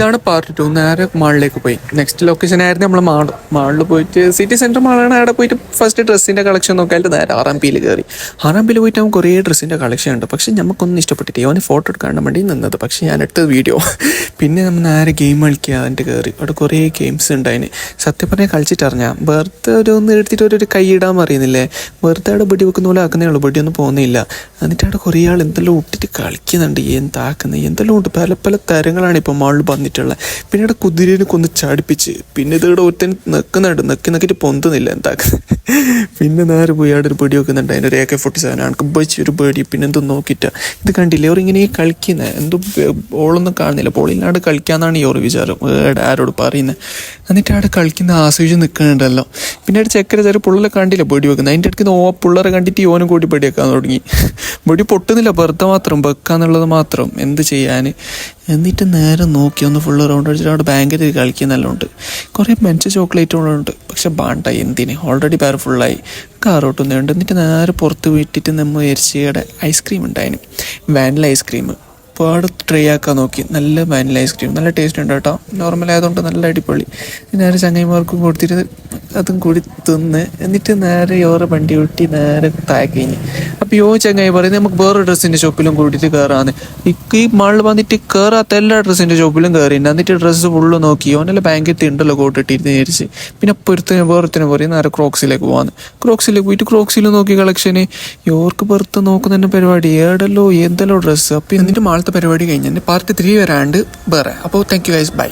ഇതാണ് part two നേരെ മാളിലേക്ക് പോയി. നെക്സ്റ്റ് ലൊക്കേഷൻ ആയിരുന്നു നമ്മൾ മാൾ മാളിൽ പോയിട്ട് സിറ്റി സെന്റർ മാളാണ് അവിടെ പോയിട്ട് ഫസ്റ്റ് ഡ്രസ്സിന്റെ കളക്ഷൻ നോക്കിയാലും നേരെ ആറാം എം പിയിൽ കയറി ആറാം പിയിൽ പോയിട്ട് നമുക്ക് കുറേ ഡ്രസ്സിന്റെ കളക്ഷൻ ഉണ്ട്. പക്ഷേ നമുക്കൊന്നും ഇഷ്ടപ്പെട്ടിട്ട് അവന് ഫോട്ടോ എടുക്കാൻ വേണ്ടി നിന്നത്. പക്ഷേ ഞാൻ എടുത്തത് വീഡിയോ പിന്നെ നമ്മൾ നേരെ ഗെയിം കളിക്കുക അതിന്റെ കയറി അവിടെ കുറേ ഗെയിംസ് ഉണ്ട് അതിന്. സത്യം പറഞ്ഞാൽ കളിച്ചിട്ടറിഞ്ഞാൽ വെറുതെ ഒരു ഒന്ന് എടുത്തിട്ട് ഒരു കൈ ഇടാൻ അറിയുന്നില്ലേ വെറുതെ അവിടെ ബടി വെക്കുന്ന പോലെ ആക്കുന്നേ ഉള്ളൂ. ബടി ഒന്നും പോകുന്നില്ല. എന്നിട്ട് അവിടെ കുറേ ആൾ എന്തെല്ലാം ഇട്ടിട്ട് കളിക്കുന്നുണ്ട്. എന്താക്കുന്നത്? എന്തെല്ലാം ഉണ്ട്? പല പല തരങ്ങളാണ് ഇപ്പോൾ മാളിൽ വന്നിട്ടുള്ളത് പിന്നെ പിന്നീട് കുതിരേനെ കൊന്ന് ചാടിപ്പിച്ച്. പിന്നെ ഇതോടെ ഒരുത്തൻ നിൽക്കുന്നുണ്ട് നിൽക്കി നിൽക്കിട്ട് പൊന്തുന്നില്ല എന്താക്കുന്നത് പിന്നെ നേരെ പോയി അവിടെ ഒരു പേടി വെക്കുന്നുണ്ട്. അതിന്റെ ഒരു എ കെ ഫോർട്ടി സെവൻ ആണ് ബച്ച് ഒരു പേടി. പിന്നെ എന്തും നോക്കിയിട്ട്. ഇത് കണ്ടില്ലേ? അവർ ഇങ്ങനെ കളിക്കുന്നത് എന്തോ ഓളൊന്നും കാണുന്നില്ല. പോളില്ലാണ്ട് കളിക്കാന്നാണ് ഈ ഒരു വിചാരം. ആരോട് പറയുന്നത് എന്നിട്ട് അവിടെ കളിക്കുന്ന ആസ്വദിച്ച് നിൽക്കുന്നുണ്ടല്ലോ പിന്നെ അവിടെ ചെക്കര ചെറിയ പുള്ളിലെ കണ്ടില്ല? പേടി വെക്കുന്നത് അതിന്റെ അടുത്ത് ഓ പിള്ളേരെ കണ്ടിട്ട് ഓനും കൂടി പേടി വെക്കാൻ തുടങ്ങി. പേടി പൊട്ടുന്നില്ല. വെറുതെ മാത്രം വെക്കാന്നുള്ളത് മാത്രം. എന്ത് ചെയ്യാൻ എന്നിട്ട് നേരെ നോക്കി ഒന്ന് ഫുള്ള് റൗണ്ട് അടിച്ചിട്ട് അവിടെ ബാങ്കിൽ ഉണ്ട്. കുറേ മെൻച്ച ചോക്ലേറ്റുകളുണ്ട് പക്ഷെ ബാണ്ട എന്തിന്? ഓൾറെഡി പേര് ഫുള്ളായി കാറോട്ടൊന്നുണ്ട് എന്നിട്ട് നേരെ പുറത്ത് വിട്ടിട്ട് നമ്മൾ എരിച്ചിയുടെ ഐസ്ക്രീം ഉണ്ടായിന്. Vanilla ice cream. ഒരുപാട് ട്രൈ ആക്കാൻ നോക്കി. നല്ല വാനില ഐസ്ക്രീം. നല്ല ടേസ്റ്റ് ഉണ്ട് കേട്ടോ. നോർമൽ ആയതുകൊണ്ട് നല്ല അടിപൊളി. നേരെ ചങ്ങായിമാർക്കും കൊടുത്തിട്ട് അതും കൂടി തിന്ന്. എന്നിട്ട് നേരെ യോറെ വണ്ടി ഒട്ടി നേരെ താഴെ കഴിഞ്ഞ് അപ്പോൾ യോ ചങ്ങായി പറയുന്നത് നമുക്ക് വേറെ ഡ്രസ്സിന്റെ ഷോപ്പിലും കൂടിയിട്ട് കയറാന്ന് ഇക്ക് ഈ മൾ വന്നിട്ട് കയറാത്ത എല്ലാ ഡ്രസ്സിന്റെ ഷോപ്പിലും കയറി എന്നിട്ട് ഡ്രസ്സ് ഫുള്ള് നോക്കി. ഓനെല്ലാം ബാങ്കിട്ട് ഉണ്ടല്ലോ കോട്ടിട്ടിരുന്ന് വിചാരിച്ച്. പിന്നെ പൊരുത്തനെ വേറൊരുത്തനെ പറയും നേരെ ക്രോക്സിലേക്ക് പോകാന്ന് ക്രോക്സിലേക്ക് പോയിട്ട് ക്രോക്സിൽ നോക്കി കളക്ഷന് യോർക്ക് പുറത്ത് നോക്കുന്ന പരിപാടി. ഏടല്ലോ എന്തെല്ലോ ഡ്രസ്സ് അപ്പോൾ എന്നിട്ട് മാളത്തെ പരിപാടി കഴിഞ്ഞ്. പാർട്ട് ത്രീ വരാണ്ട് വേറെ. അപ്പോൾ താങ്ക് യു ഗൈസ് ബൈ